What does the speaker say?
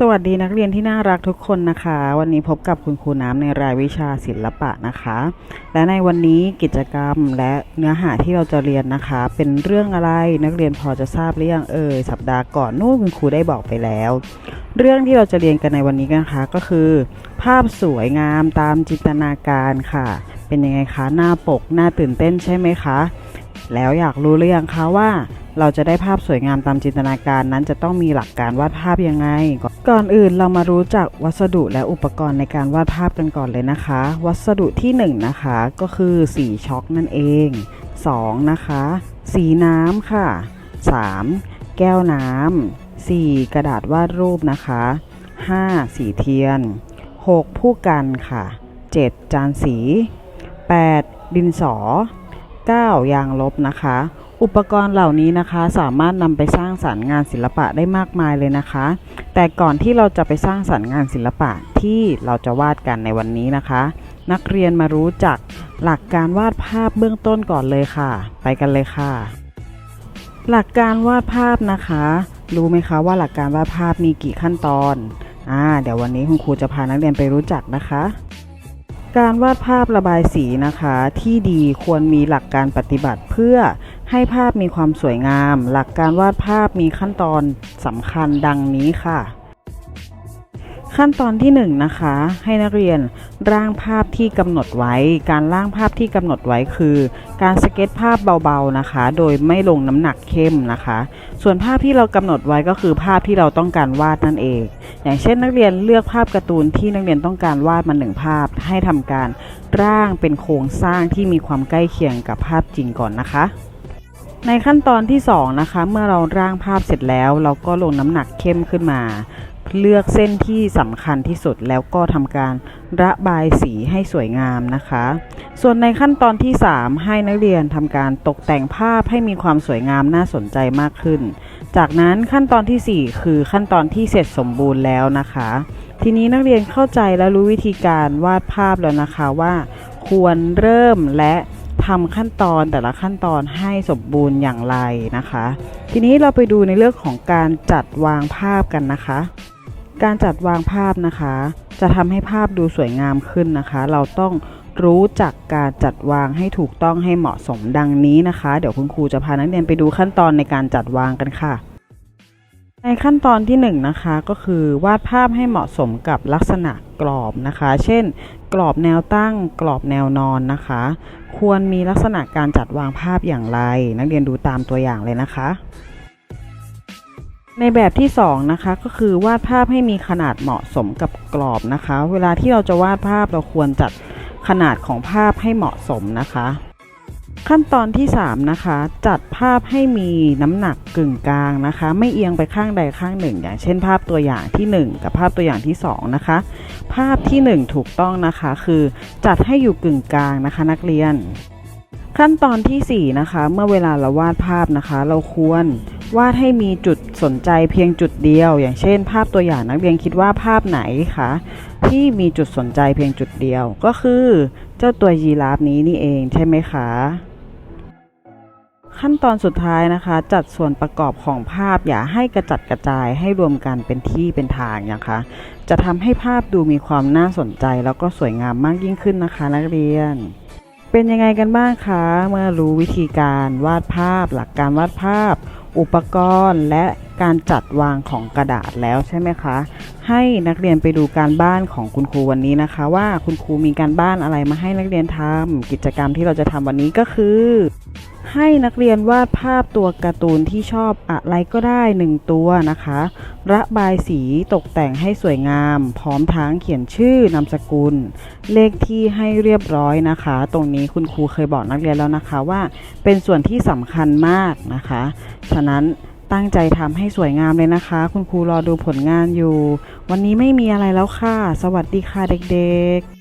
สวัสดีนักเรียนที่น่ารักทุกคนนะคะ วันนี้พบกับคุณครูน้ำในรายวิชาศิลปะนะคะ และในวันนี้กิจกรรมและเนื้อหาที่เราจะเรียนนะคะ เป็นเรื่องอะไรนักเรียนพอจะทราบหรือยังเอ่ยสัปดาห์ก่อนนู่นคุณครูได้บอกไปแล้ว เรื่องที่เราจะเรียนกันในวันนี้นะคะก็คือ ภาพสวยงามตามจินตนาการค่ะ เป็นยังไงคะหน้าปกหน้าตื่นเต้นใช่ไหมคะ แล้วอยากรู้หรือยังคะว่า เราจะได้ภาพสวยงามตามจินตนาการนั้นจะต้องมีหลักการวาดภาพยังไง ก่อนอื่นเรามารู้จักวัสดุและอุปกรณ์ในการวาดภาพกันก่อนเลยนะคะ วัสดุที่1นงนะคะก็คือสีช็อกนั่นเอง 2. นะคะ สีน้ำค่ะ 3. แก้วน้ำ 4. กระดาษวาดรูปนะคะ 5. สีเทียน 6. ผู้กันค่ะ 7. จานสี 8. ดินสอ 9. ยางลบนะคะ อุปกรณ์เหล่านี้นะคะสามารถนำไปสร้างสรรค์งานศิลปะได้มากมายเลยนะคะ แต่ก่อนที่เราจะไปสร้างสรรค์งานศิลปะที่เราจะวาดกันในวันนี้นะคะ นักเรียนมารู้จักหลักการวาดภาพเบื้องต้นก่อนเลยค่ะ ไปกันเลยค่ะ หลักการวาดภาพนะคะ รู้ไหมคะว่าหลักการวาดภาพมีกี่ขั้นตอนอ่าเดี๋ยววันนี้คุณครูจะพานักเรียนไปรู้จักนะคะ การวาดภาพระบายสีนะคะที่ดีควรมีหลักการปฏิบัติเพื่อให้ภาพมีความสวยงาม หลักการวาดภาพมีขั้นตอนสำคัญดังนี้ค่ะ ขั้นตอนที่1นงนะคะ ให้นักเรียนร่างภาพที่กำหนดไว้ การร่างภาพที่กำหนดไว้คือ การสเก็ตภาพเบาๆนะคะ โดยไม่ลงน้ำหนักเข้มนะคะ ส่วนภาพที่เรากำหนดไว้ก็คือภาพที่เราต้องการวาดนั่นเอง อย่างเช่นนักเรียนเลือกภาพการ์ตูนที่นักเรียนต้องการวาดมาหนึ่งภาพ ให้ทำการร่างเป็นโครงสร้างที่มีความใกล้เคียงกับภาพจริงก่อนนะคะในขั้นตอนที่ 2 นะคะ เมื่อเราร่างภาพเสร็จแล้ว เราก็ลงน้ำหนักเข้มขึ้นมา เลือกเส้นที่สำคัญที่สุดแล้วก็ทำการระบายสีให้สวยงามนะคะ ส่วนในขั้นตอนที่ 3 ให้นักเรียนทำการตกแต่งภาพให้มีความสวยงามน่าสนใจมากขึ้น จากนั้นขั้นตอนทีสี่ 4 คือขั้นตอนที่เสร็จสมบูรณ์แล้วนะคะ ทีนี้นักเรียนเข้าใจและรู้วิธีการวาดภาพแล้วนะคะว่า ควรเริ่มและทำขั้นตอนแต่ละขั้นตอนให้สมบูรณ์อย่างไรนะคะ ทีนี้เราไปดูในเรื่องของการจัดวางภาพกันนะคะ การจัดวางภาพนะคะ จะทำให้ภาพดูสวยงามขึ้นนะคะ เราต้องรู้จักการจัดวางให้ถูกต้องให้เหมาะสมดังนี้นะคะ เดี๋ยวคุณครูจะพานักเรียนไปดูขั้นตอนในการจัดวางกันค่ะ ในขั้นตอนที่1นงนะคะก็คือวาดภาพให้เหมาะสมกับลักษณะกรอบนะคะ เช่น กรอบแนวตั้ง กรอบแนวนอนนะคะ ควรมีลักษณะการจัดวางภาพอย่างไร นักเรียนดูตามตัวอย่างเลยนะคะ ในแบบที่2นะคะก็คือวาดภาพให้มีขนาดเหมาะสมกับกรอบนะคะ เวลาที่เราจะวาดภาพเราควรจัดขนาดของภาพให้เหมาะสมนะคะ ขั้นตอนที่3นะคะจัดภาพให้มีน้ำหนักกึ่งกลางนะคะ ไม่เอียงไปข้างใดข้างหนึ่ง อย่างเช่น ภาพตัวอย่างที่ 1 กับภาพตัวอย่างที่ 2 นะคะ ภาพที่ 1 ถูกต้องนะคะ คือจัดให้อยู่กึ่งกลางนะคะ นักเรียน ขั้นตอนที่4นะคะเมื่อเวลาเราวาดภาพนะคะ เราควร วาดให้มีจุดสนใจเพียงจุดเดียว อย่างเช่น ภาพตัวอย่างนักเรียนคิดว่าภาพไหนคะที่มีจุดสนใจเพียงจุดเดียว ก็คือ เจ้าตัวยีราฟนี้นี่เองใช่ไหมคะ ขั้นตอนสุดท้ายนะคะ จัดส่วนประกอบของภาพอย่าให้กระจัดกระจายให้รวมกันเป็นที่เป็นทางนะคะ จะทำให้ภาพดูมีความน่าสนใจแล้วก็สวยงามมากยิ่งขึ้นนะคะ นักเรียน เป็นยังไงกันบ้างคะ เมื่อรู้วิธีการวาดภาพ หลักการวาดภาพ อุปกรณ์และการจัดวางของกระดาษแล้วใช่ไหมคะ ให้นักเรียนไปดูการบ้านของคุณครูวันนี้นะคะ ว่าคุณครูมีการบ้านอะไรมาให้นักเรียนทำกิจกรรมที่เราจะทำวันนี้ก็คือ ให้นักเรียนวาดภาพตัวการ์ตูนที่ชอบอะไรก็ได้หนึ่งตัวนะคะ ระบายสีตกแต่งให้สวยงาม พร้อมทั้งเขียนชื่อนามสกุล เลขที่ให้เรียบร้อยนะคะ ตรงนี้คุณครูเคยบอกนักเรียนแล้วนะคะว่า เป็นส่วนที่สำคัญมากนะคะ ฉะนั้น ตั้งใจทำให้สวยงามเลยนะคะ คุณครูรอดูผลงานอยู่ วันนี้ไม่มีอะไรแล้วค่ะ สวัสดีค่ะเด็กๆ